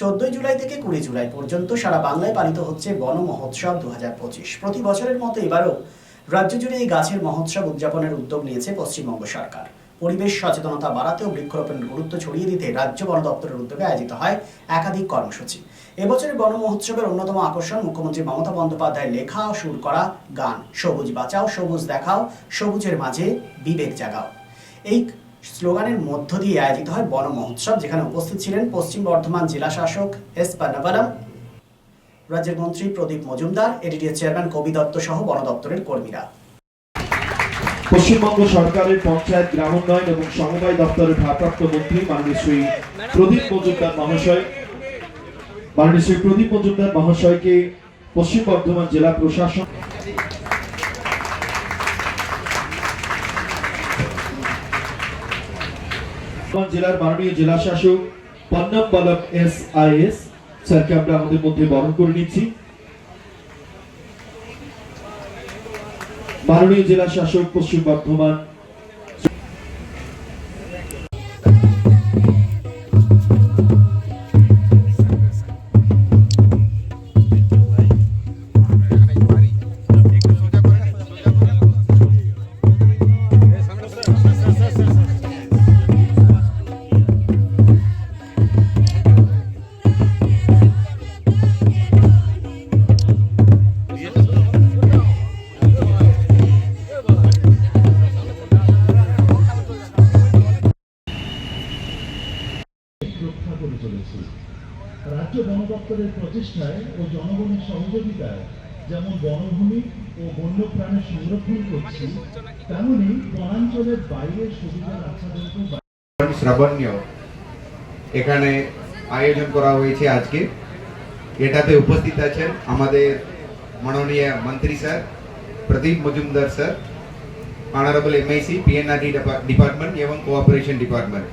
চোদ্দই জুলাই থেকে কুড়ি জুলাই পর্যন্ত সারা বাংলায় পালিত হচ্ছে বন মহোৎসব দু হাজার পঁচিশ। প্রতি বছরের মতো এবারও রাজ্য জুড়ে এই গাছের মহোৎসব উদযাপনের উদ্যোগ নিয়েছে পশ্চিমবঙ্গ সরকার। পরিবেশ সচেতনতা বাড়াতে ও বৃক্ষরোপণের গুরুত্ব ছড়িয়ে দিতে রাজ্য বন দপ্তরের উদ্যোগে আয়োজিত হয় একাধিক কর্মসূচি। এবছরের বন মহোৎসবের অন্যতম আকর্ষণ মুখ্যমন্ত্রী মমতা বন্দ্যোপাধ্যায় লেখা ও সুর করা গান। সবুজ বাঁচাও, সবুজ দেখাও, সবুজের মাঝে বিবেক জাগাও। এই স্লোগানের মধ্য দিয়ে আয়োজিত হয় বন মহোৎসব, যেখানে উপস্থিত ছিলেন পশ্চিম বর্ধমান জেলা শাসক এস পান্নাবালাম রাজ্যের মন্ত্রী প্রদীপ মজুমদার এডিডিএ চেয়ারম্যান কবি দত্ত সহ বন দপ্তরের কর্মীরা। পশ্চিমবঙ্গ সরকারের পঞ্চায়েত গ্রামোন্নয়ন এবং সমবায় দপ্তরের ভারপ্রাপ্ত মন্ত্রী মাননীয় শ্রী প্রদীপ মজুমদার মহাশয়, মাননীয় শ্রী প্রদীপ মজুমদার মহাশয়কে পশ্চিম বর্ধমান জেলা প্রশাসন বর্ধমান জেলার মাননীয় জেলা শাসক Ponnambalam S I S, স্যারকে আমরা আমাদের মধ্যে বরণ করে নিচ্ছি। মাননীয় জেলা শাসক পশ্চিম বর্ধমান চলেছি রাজ্য বন দপ্তরের প্রচেষ্টায় ও জনগণের সহযোগিতায় যেমন বনভূমি ও বন্যপ্রাণের সংরক্ষণ করছি, তেমনি বনাঞ্চলের বাইরের সুবিধা আচ্ছাদনকেও শ্রাবণ্য এখানে আয়োজন করা হয়েছে আজকে। এটাতে উপস্থিত আছেন আমাদের মাননীয় মন্ত্রী sir, Pradip Majumdar sir, honourable MIC PNRD department এবং কোঅপারেশন ডিপার্টমেন্ট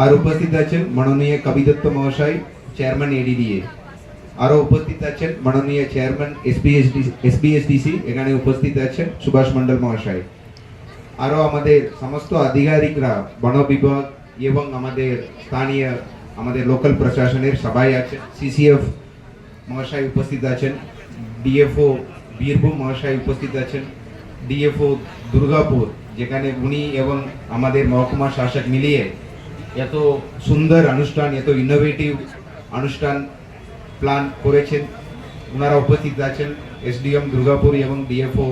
আর উপস্থিত আছেন মাননীয় কবিদত্ত মহাশয় চেয়ারম্যান এডিডিএ আরও উপস্থিত আছেন মাননীয় চেয়ারম্যান এসবিএসডি এসবিএসডিসি এখানে উপস্থিত আছেন সুভাষ মণ্ডল মহাশয় আরও আমাদের সমস্ত আধিকারিকরা বন বিভাগ এবং আমাদের স্থানীয় আমাদের লোকাল প্রশাসনের সবাই আছেন সিসিএফ মহাশয় উপস্থিত আছেন ডিএফও বীরভূম মহাশয় উপস্থিত আছেন ডিএফও দুর্গাপুর যেখানে উনি এবং আমাদের মহকুমা শাসক মিলিয়ে এত সুন্দর অনুষ্ঠান, এত ইনোভেটিভ অনুষ্ঠান প্ল্যান করেছেন। ওনারা উপস্থিত আছেন এসডিএম দুর্গাপুর এবং ডিএফও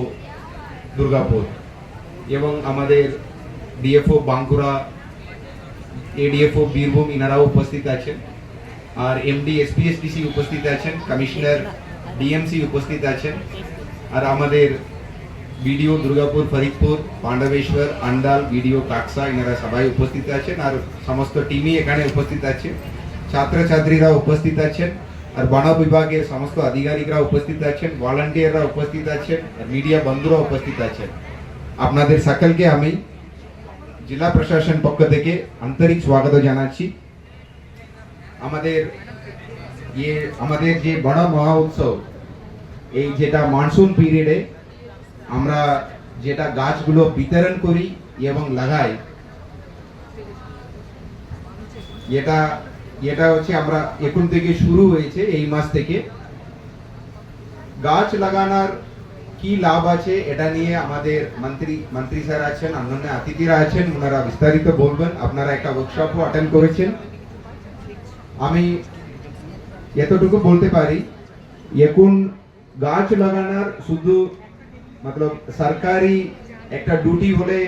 দুর্গাপুর এবং আমাদের ডিএফও বাঁকুড়া, এডিএফও বীরভূম ইনারাও উপস্থিত আছেন। আর এমডি এসপিএসডিসি উপস্থিত আছেন, কমিশনার, ডিএমসি উপস্থিত আছেন। আর আমাদের বিডিও দুর্গাপুর, ফরিদপুর, পাণ্ডবেশ্বর, আন্ডাল, বিডিও কাকসা ইনারা সবাই উপস্থিত আছেন আর সমস্ত টিমই এখানে উপস্থিত আছে ছাত্রছাত্রীরা উপস্থিত আছেন আর বন বিভাগের সমস্ত আধিকারিকরা উপস্থিত আছেন ভলান্টিয়াররা উপস্থিত আছেন মিডিয়া বন্ধুরা উপস্থিত আছেন। আপনাদের সকলকে আমি জেলা প্রশাসন পক্ষ থেকে আন্তরিক স্বাগত জানাচ্ছি। আমাদের ইয়ে আমাদের যে বড় মহা উৎসব এই যেটা মনসুন পিরিয়ডে আমরা যেটা গাছগুলো বিতরণ করি এবং লাগাই, এটা এটা হচ্ছে আমরা এখন থেকে শুরু হয়েছে, এই মাস থেকে। গাছ লাগানোর কি লাভ আছে এটা নিয়ে আমাদের মন্ত্রী মন্ত্রী স্যার আছেন, অন্যান্য অতিথিরা আছেন, ওনারা বিস্তারিত বলবেন। আপনারা একটা ওয়ার্কশপও অ্যাটেন্ড করেছেন। আমি এতটুকু বলতে পারি, এখন গাছ লাগানোর শুধু মতলব সরকারি একটা ডিউটি হলে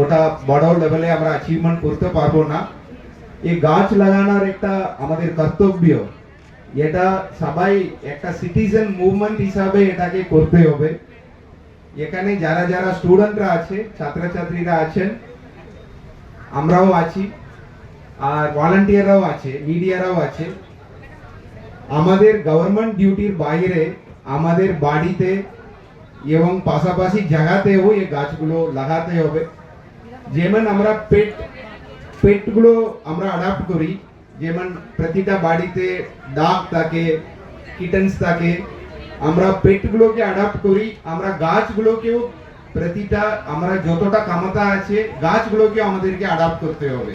ওটা বড় লেভেলে আমরা অ্যাচিভমেন্ট করতে পারব না। এই গাছ লাগানোর একটা আমাদের কর্তব্য, এটা সবাই একটা সিটিজেন মুভমেন্ট হিসাবে এটাকে করতে হবে। এখানে যারা যারা স্টুডেন্টরা আছে, ছাত্রছাত্রীরা আছেন, আমরাও আছি, আর ভলান্টিয়াররাও আছে মিডিয়ারাও আছে। আমাদের গভর্নমেন্ট ডিউটির বাইরে আমাদের বাড়িতে এবং পাশাপাশি জায়গাতেও এই গাছগুলো লাগাতে হবে যেমন আমরা পেট পেটগুলো আমরা অ্যাডাপ্ট করি যেমন প্রতিটা বাড়িতে ডাক থাকে কিটেন্স থাকে আমরা পেটগুলোকে অ্যাডাপ্ট করি আমরা গাছগুলোকেও প্রতিটা আমরা যতটা ক্ষমতা আছে গাছগুলোকে আমাদেরকে অ্যাডাপ্ট করতে হবে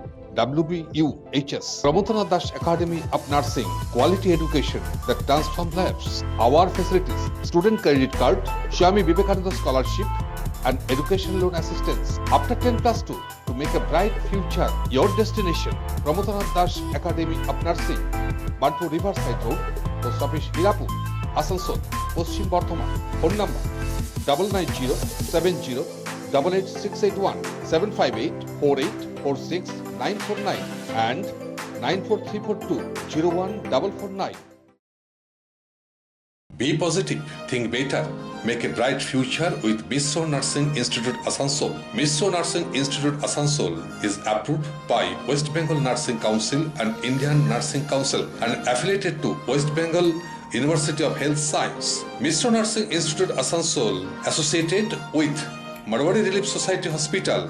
WBUHS. Pramotana Das Academy of Nursing. Quality education that transforms lives. Our facilities. Student credit card, Swami Vivekananda scholarship and education loan assistance. After 10 plus 2 to make a bright future. Your destination. Pramotana Das Academy of Nursing. Bantu Riverside Road, Post Office Hirapur, Asansol Paschim Bardhaman phone number double nine zero seven zero double eight six eight one seven four six nine four nine make a bright future with Misso Nursing Institute Asansol. Misso Nursing Institute Asansol is approved by West Bengal Nursing Council and Indian Nursing Council and affiliated to West Bengal University of Health Science. Misso Nursing Institute Asansol associated with Marwari Relief Society Hospital,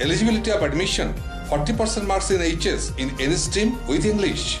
Eligibility of admission 40% marks in HS in any stream with English.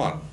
come on,